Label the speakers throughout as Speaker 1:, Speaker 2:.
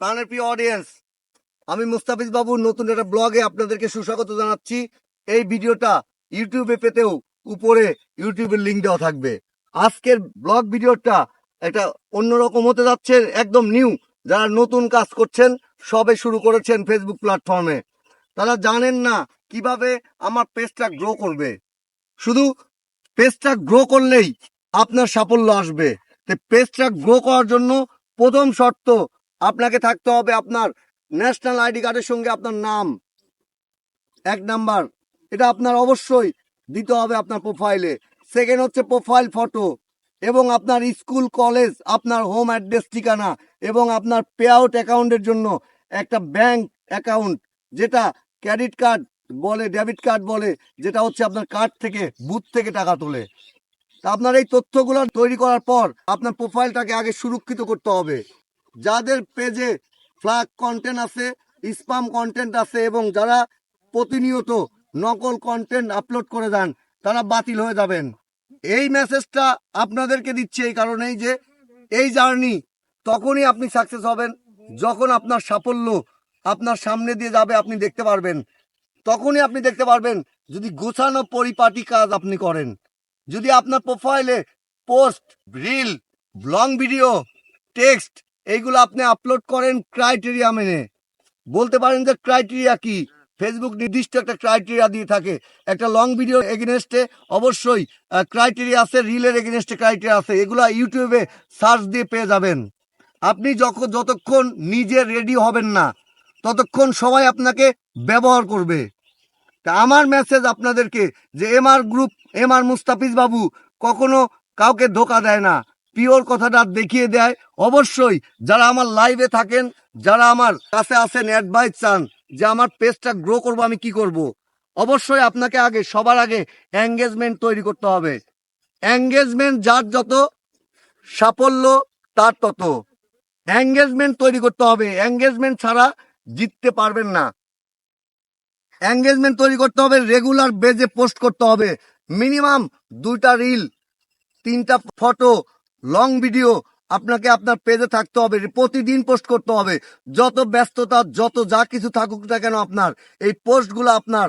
Speaker 1: প্রাণের প্রিয় অডিয়েন্স আমি মুস্তাফিজ বাবু নতুন একটা ব্লগে আপনাদেরকে সুস্বাগত জানাচ্ছি। এই ভিডিওটা ইউটিউবে পেতেও উপরে ইউটিউবের লিঙ্ক দেওয়া থাকবে। আজকের ব্লগ ভিডিওটা একটা অন্যরকম হতে যাচ্ছে, একদম নিউ যারা নতুন কাজ করছেন সবে শুরু করেছেন ফেসবুক প্ল্যাটফর্মে তারা জানেন না কীভাবে আমার পেজটা গ্রো করবে। শুধু পেজটা গ্রো করলেই আপনার সাফল্য আসবে। পেজটা গ্রো করার জন্য প্রথম শর্ত আপনাকে থাকতে হবে আপনার ন্যাশনাল আইডি কার্ডের সঙ্গে আপনার নাম। এক নাম্বার, এটা আপনার অবশ্যই দিতে হবে আপনার প্রোফাইলে সেকেন্ড হচ্ছে প্রোফাইল ফটো এবং আপনার স্কুল কলেজ আপনার হোম অ্যাড্রেস ঠিকানা এবং আপনার পে আউট অ্যাকাউন্টের জন্য একটা ব্যাংক অ্যাকাউন্ট যেটা ক্রেডিট কার্ড বলে ডেবিট কার্ড বলে, যেটা হচ্ছে আপনার কার্ড থেকে বুথ থেকে টাকা তোলে। তা আপনার এই তথ্যগুলো তৈরি করার পর আপনার প্রোফাইলটাকে আগে সুরক্ষিত করতে হবে। যাদের পেজে ফ্ল্যাগ কন্টেন্ট আছে স্পাম কন্টেন্ট আছে এবং যারা প্রতিনিয়ত নকল কন্টেন্ট আপলোড করে দেন তারা বাতিল হয়ে যাবেন। এই মেসেজটা আপনাদেরকে দিচ্ছি এই কারণেই যে, এই জার্নি তখনই আপনি সাকসেস হবেন, যখন আপনার সাফল্য আপনার সামনে দিয়ে যাবে, আপনি দেখতে পারবেন। তখনই আপনি দেখতে পারবেন যদি গোছানো পরিপাটি কাজ আপনি করেন। যদি আপনার প্রোফাইলে post reel long video text এইগুলো আপনি আপলোড করেন ক্রাইটেরিয়া মেনে। বলতে পারেন যে ক্রাইটেরিয়া কি? ফেসবুক নির্দিষ্ট একটা ক্রাইটেরিয়া দিয়ে থাকে। একটা লং ভিডিও এগেনস্টে অবশ্যই ক্রাইটেরিয়া আছে রিলের এগেনস্টে ক্রাইটেরিয়া আছে। এগুলো ইউটিউবে সার্চ দিয়ে পেয়ে যাবেন। আপনি যখন যতক্ষণ নিজে রেডি হবেন না, ততক্ষণ সবাই আপনাকে ব্যবহার করবে। তা আমার মেসেজ আপনাদেরকে যে এমআর গ্রুপ এমআর মুস্তাফিজ বাবু, কখনো কাউকে ধোকা দেয় না। পিওর কথাটা দেখিয়ে দেয়, অবশ্যই যারা আমার লাইভে থাকেন, যারা আমার কাছে আসেন অ্যাডভাইস চান যে আমার পেজটা গ্রো করব আমি কি করব। অবশ্যই আপনাকে আগে, সবার আগে এঙ্গেজমেন্ট তৈরি করতে হবে। এঙ্গেজমেন্ট যার যত সাফল্য, তার তত। এঙ্গেজমেন্ট তৈরি করতে হবে। এঙ্গেজমেন্ট ছাড়া জিততে পারবেন না। এঙ্গেজমেন্ট তৈরি করতে হবে রেগুলার বেজে পোস্ট করতে হবে। মিনিমাম দুইটা রিল তিনটা ফটো লং ভিডিও আপনাকে আপনার পেজে থাকতে হবে, প্রতিদিন পোস্ট করতে হবে। যত ব্যস্ততা, যত যা কিছু থাকুক না কেন আপনার, এই পোস্টগুলো আপনার,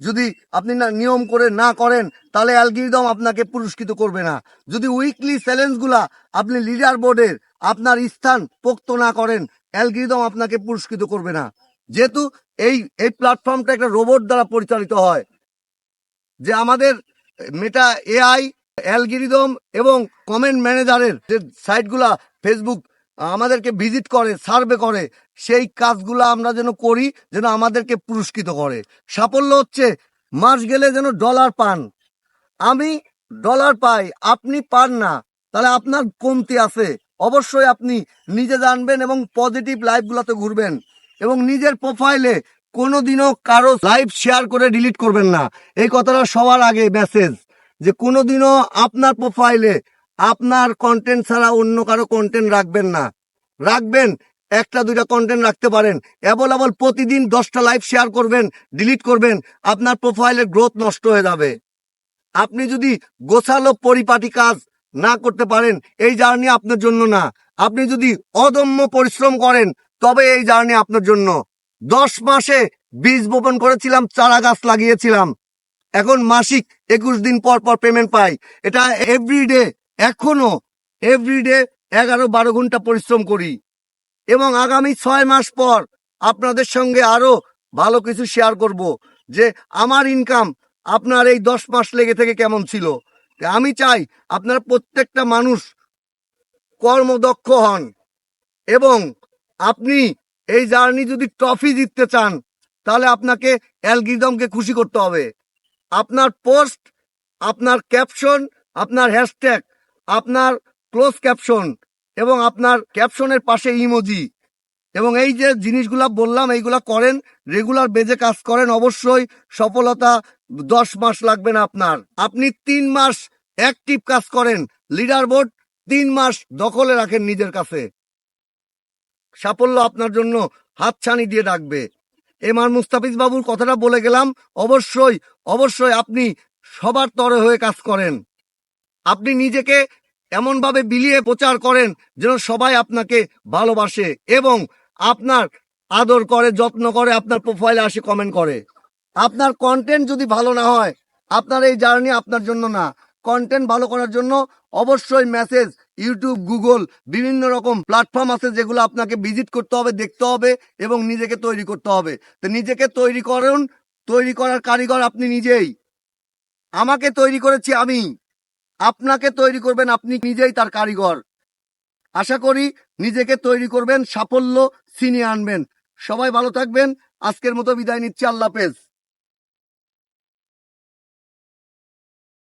Speaker 1: যদি আপনি না, নিয়ম করে না করেন, তাহলে অ্যালগিরিদম আপনাকে পুরস্কৃত করবে না। যদি উইকলি চ্যালেঞ্জগুলা আপনি লিডার বোর্ডের আপনার স্থান পোক্ত না করেন অ্যালগিরিদম আপনাকে পুরস্কৃত করবে না। যেহেতু এই এই প্ল্যাটফর্মটা একটা রোবট দ্বারা পরিচালিত হয়। যে আমাদের মেটা এআই অ্যালগিরিদম এবং কমেন্ট ম্যানেজারের যে সাইটগুলা ফেসবুক আমাদেরকে ভিজিট করে, সার্ভে করে, সেই কাজগুলো আমরা যেন করি, যেন আমাদেরকে পুরস্কৃত করে। সাফল্য হচ্ছে, মাস গেলে যেন ডলার পান। আমি ডলার পাই, আপনি পান না, তাহলে আপনার কমতি আছে। অবশ্যই আপনি নিজে জানবেন এবং পজিটিভ লাইফগুলোতে ঘুরবেন এবং নিজের প্রোফাইলে কোনোদিনও কারও লাইভ শেয়ার করে ডিলিট করবেন না। এই কথাটা সবার আগে মেসেজ যে কোনোদিনও আপনার প্রোফাইলে আপনার কন্টেন্ট ছাড়া অন্য কারও কন্টেন্ট রাখবেন না। রাখবেন, একটা, দুইটা কন্টেন্ট রাখতে পারেন। অ্যাভেলেবল প্রতিদিন দশটা লাইভ শেয়ার করবেন ডিলিট করবেন, আপনার প্রোফাইলের গ্রোথ নষ্ট হয়ে যাবে। আপনি যদি গোছালো পরিপাটি কাজ না করতে পারেন, এই জার্নি আপনার জন্য না। আপনি যদি অদম্য পরিশ্রম করেন, তবে এই জার্নি আপনার জন্য। দশ মাসে বীজ বপন করেছিলাম চারা গাছ লাগিয়েছিলাম। এখন মাসিক একুশ দিন পর পর পেমেন্ট পাই। এটা এভরিডে এখনও এভরিডে এগারো বারো ঘণ্টা পরিশ্রম করি। এবং আগামী ছয় মাস পর আপনাদের সঙ্গে আরও ভালো কিছু শেয়ার করব যে আমার ইনকাম আপনার এই দশ মাস লেগে থেকে কেমন ছিল। আমি চাই আপনার প্রত্যেকটা মানুষ কর্মদক্ষ হন। এবং আপনি এই জার্নি যদি ট্রফি জিততে চান, তাহলে আপনাকে অ্যালগিদমকে খুশি করতে হবে। আপনার পোস্ট, আপনার ক্যাপশন, আপনার হ্যাশট্যাগ, আপনার ক্লোজ ক্যাপশন এবং আপনার ক্যাপশনের পাশে ইমোজি। এবং এই যে জিনিসগুলা বললাম, এইগুলা করেন রেগুলার বেজে কাজ করেন, অবশ্যই সফলতা দশ মাস লাগবে না আপনার। আপনি তিন মাস অ্যাক্টিভ কাজ করেন লিডার বোর্ড তিন মাস দখলে রাখেন নিজের কাছে। সাফল্য আপনার জন্য হাতছানি দিয়ে ডাকবে। এমআর মুস্তাফিজ বাবুর কথাটা বলে গেলাম, অবশ্যই অবশ্যই আপনি সবার তরে হয়ে কাজ করেন। আপনি নিজেকে এমনভাবে বিলিয়ে প্রচার করেন যেন সবাই আপনাকে ভালোবাসে এবং আপনার আদর করে, যত্ন করে, আপনার প্রোফাইলে আসে কমেন্ট করে। আপনার কন্টেন্ট যদি ভালো না হয়, আপনার এই জার্নি আপনার জন্য না। কন্টেন্ট ভালো করার জন্য অবশ্যই মেসেজ ইউটিউব গুগল বিভিন্ন রকম প্ল্যাটফর্ম আছে যেগুলো আপনাকে ভিজিট করতে হবে, দেখতে হবে এবং নিজেকে তৈরি করতে হবে। তো নিজেকে তৈরি করুন, তৈরি করার কারিগর আপনি নিজেই। আমাকে তৈরি করেছি আমি। আপনাকে তৈরি করবেন আপনি নিজেই তার কারিগর। আশা করি নিজেকে তৈরি করবেন, সাফল্য ছিনিয়ে আনবেন। সবাই ভালো থাকবেন। আজকের মতো বিদায় নিচ্ছি। আল্লাহ হাফেজ।